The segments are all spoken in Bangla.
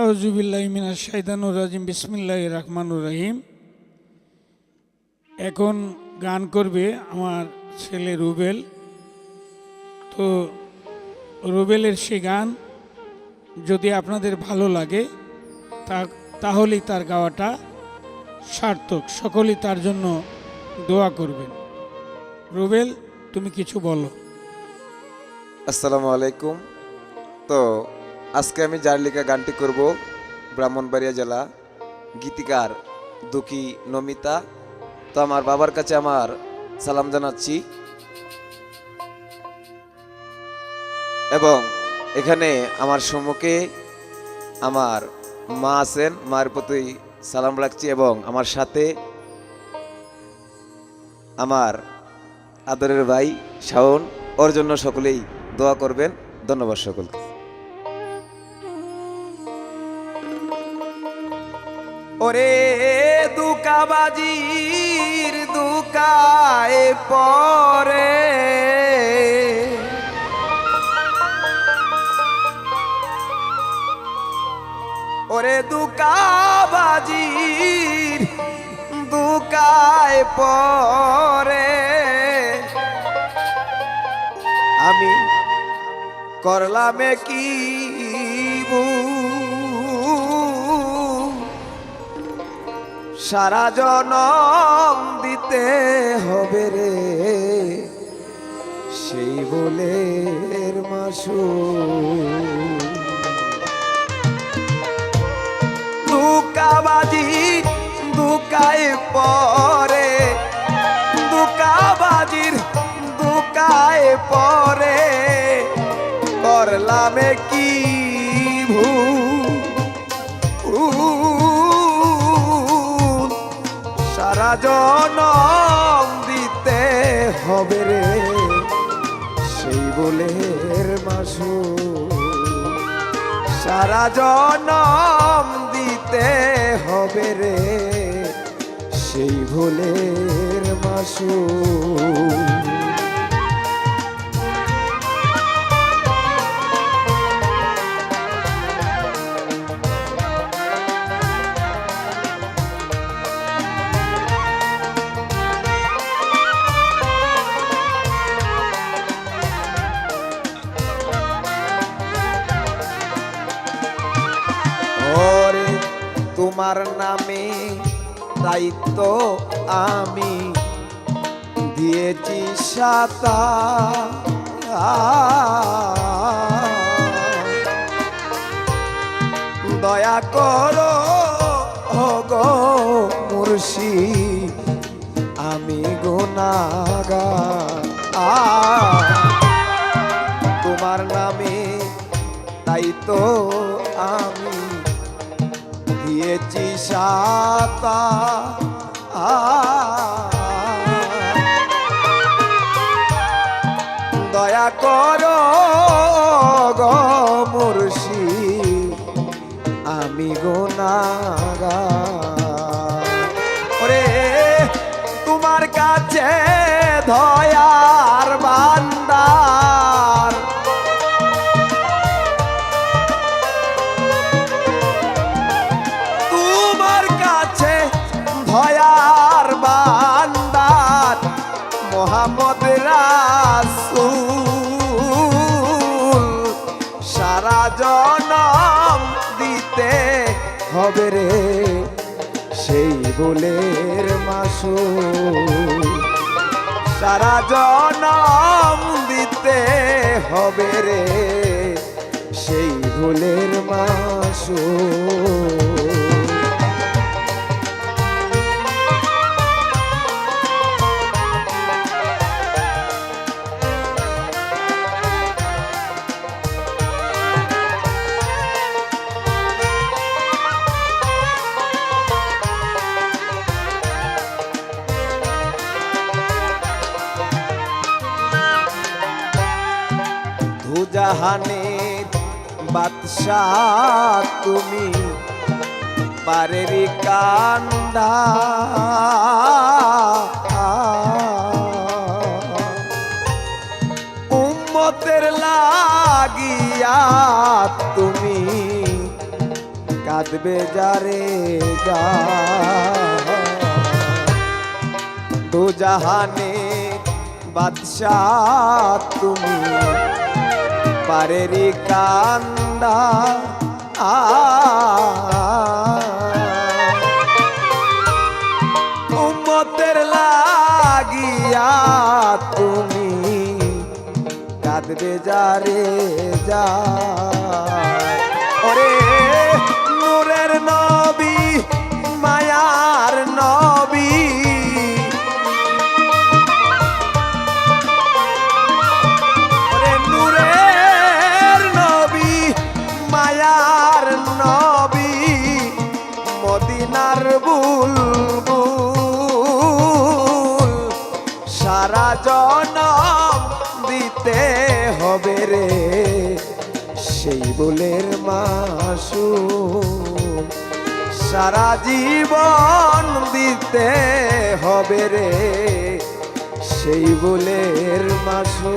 আউজুবিল্লাহ মিনাশ শাইতানুর রাজিম বিসমিল্লাহ রহমানুর রহিম। এখন গান করবে আমার ছেলে রুবেল। তো রুবেলের সে গান যদি আপনাদের ভালো লাগে, তা তাহলেই তার গাওয়াটা সার্থক। সকলেই তার জন্য দোয়া করবেন। রুবেল, তুমি কিছু বলো। আসসালামু আলাইকুম। তো আজকে আমি যার লেখা গানটি করব ব্রাহ্মণবাড়িয়া জেলা গীতিকার দুঃখী নমিতা। তো আমার বাবার কাছে আমার সালাম জানাচ্ছি। এবং এখানে আমার সম্মুখে আমার মা আছেন, মায়ের প্রতি সালাম রাখছি এবং আমার সাথে আমার আদরের ভাই শাওন, ওর জন্য সকলেই দোয়া করবেন। ধন্যবাদ সকলকে। ওরে দুকাবাজির দুকায় পরে ওরে দুকাবাজির দুকায় পরে আমি করলামে কি ভুল? সারা জনম দিতে হবে রে। সেই বলে মাসু। দুকাবাজি দুকায় পরে, দুকাবাজির দুকায় পরে, করলামে কি ভুল? সারা জনম দিতে হবে রে। সেই বলের মাসু সারা জনম দিতে হবে রে। সেই ভোলের মাসু নামে দায়িত্ব আমি। দিয়েছি সাতা। দয়া করো গো মুর্শি আমি গুনাগা তোমার নামে তাই তো আমি। দিয়েছি সাতা দয়া রে সেই বলের মাসু সারা জনম দিতে হবে রে সেই ভুলের মাসু দুজাহানের বাদশাহ তুমি পারেরি কান্দা। উম্মতের লাগিয়া তুমি কাঁদবে যারে যা দু জাহানে বাদশাহ তুমি পারেরি কান্দা আ। লাগিয়া তুমি কাঁদবে যারে যা। ওরে নূরের নবী মায়ার নবী সারা জনম দিতে হবে রে। সেই বুলের মাসু সারা জীবন দিতে হবে রে। সেই বুলের মাসু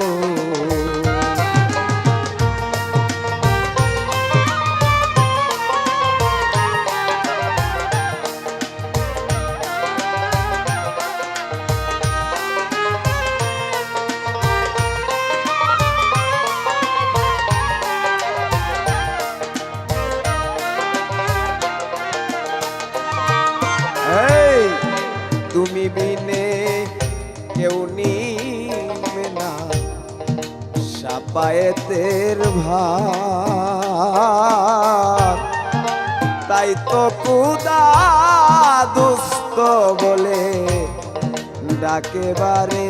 সাপায়েতের ভার তাই তো কুদা দুস্থ বলে ডাকে বারে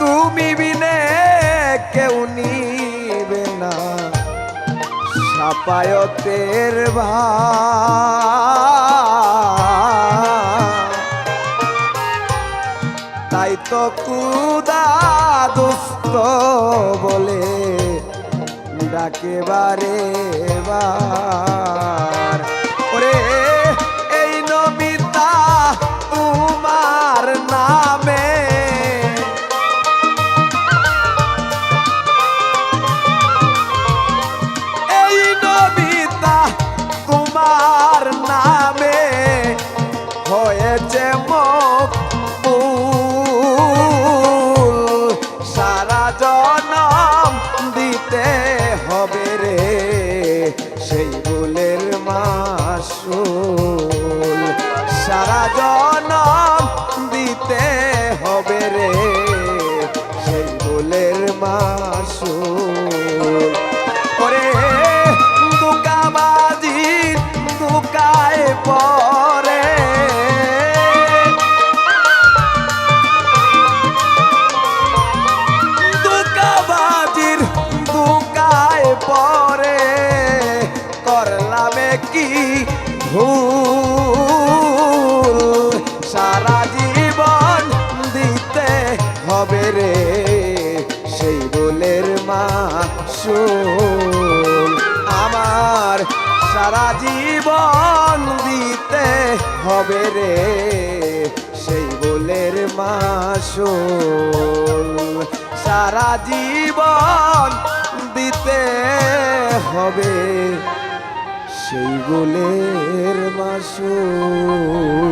তুমি বিনে কেউ নিবে না, সাপায়তের ভার তো কুদা দুস্থ বলে ডাকে বারে বার। ওরে আমার সারা জীবন দিতে হবে রে, সেই বলের মাসুল। সারা জীবন দিতে হবে সেই বলের মাসুল।